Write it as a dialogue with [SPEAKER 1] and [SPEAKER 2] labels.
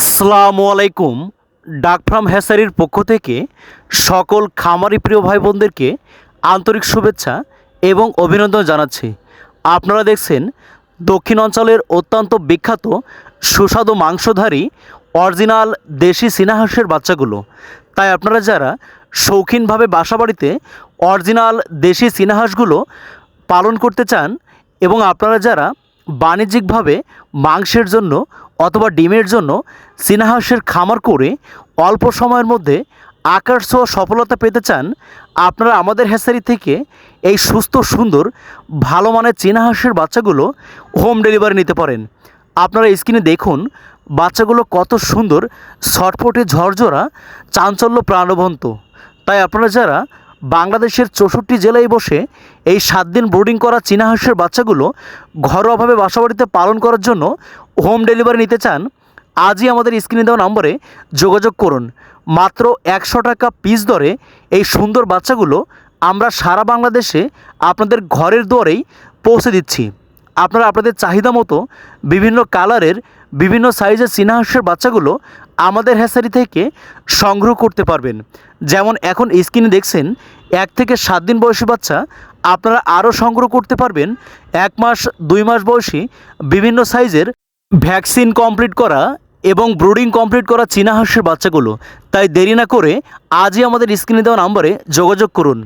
[SPEAKER 1] আসসালামু আলাইকুম। ডাক ফার্ম হ্যাসারির পক্ষ থেকে সকল খামারি প্রিয় ভাই বোনদেরকে আন্তরিক শুভেচ্ছা এবং অভিনন্দন জানাচ্ছি। আপনারা দেখছেন দক্ষিণ অঞ্চলের অত্যন্ত বিখ্যাত সুস্বাদু মাংসধারী অরিজিনাল দেশি সিনাহাসের বাচ্চাগুলো। তাই আপনারা যারা শৌখিনভাবে বাসাবাড়িতে অরিজিনাল দেশি সিনাহাসগুলো পালন করতে চান এবং আপনারা যারা বাণিজ্যিকভাবে মাংসের জন্য অথবা ডিমের জন্য সিনাহাসের খামার করে অল্প সময়ের মধ্যে আকার সফলতা পেতে চান, আপনারা আমাদের হ্যাসারি থেকে এই সুস্থ, সুন্দর, ভালো মানের চীনাহাঁসের বাচ্চাগুলো হোম ডেলিভারি নিতে পারেন। আপনারা স্ক্রিনে দেখুন, বাচ্চাগুলো কত সুন্দর, ছটফটে ঝরঝরা, চাঞ্চল্য প্রাণবন্ত। তাই আপনারা যারা বাংলাদেশের চৌষট্টি জেলায় বসে এই সাত দিন বোর্ডিং করা চীনা হাঁসের বাচ্চাগুলো ঘরোয়াভাবে বাসাবাড়িতে পালন করার জন্য হোম ডেলিভারি নিতে চান, আজই আমাদের স্ক্রিনে দেওয়া নম্বরে যোগাযোগ করুন। মাত্র একশো টাকা পিস দরে এই সুন্দর বাচ্চাগুলো আমরা সারা বাংলাদেশে আপনাদের ঘরের দুয়ারেই পৌঁছে দিচ্ছি। আপনারা আপনাদের চাহিদা মতো বিভিন্ন কালারের বিভিন্ন সাইজের চীনাহাঁসের বাচ্চাগুলো আমাদের হ্যাসারি থেকে সংগ্রহ করতে পারবেন। যেমন এখন স্ক্রিনে দেখছেন, এক থেকে সাত দিন বয়সী বাচ্চা আপনারা আরও সংগ্রহ করতে পারবেন। এক মাস, দুই মাস বয়সী বিভিন্ন সাইজের ভ্যাকসিন কমপ্লিট করা এবং ব্রুডিং কমপ্লিট করা চীনা হাঁসের বাচ্চাগুলো। তাই দেরি না করে আজই আমাদের স্ক্রিনে দেওয়া নাম্বারে যোগাযোগ করুন।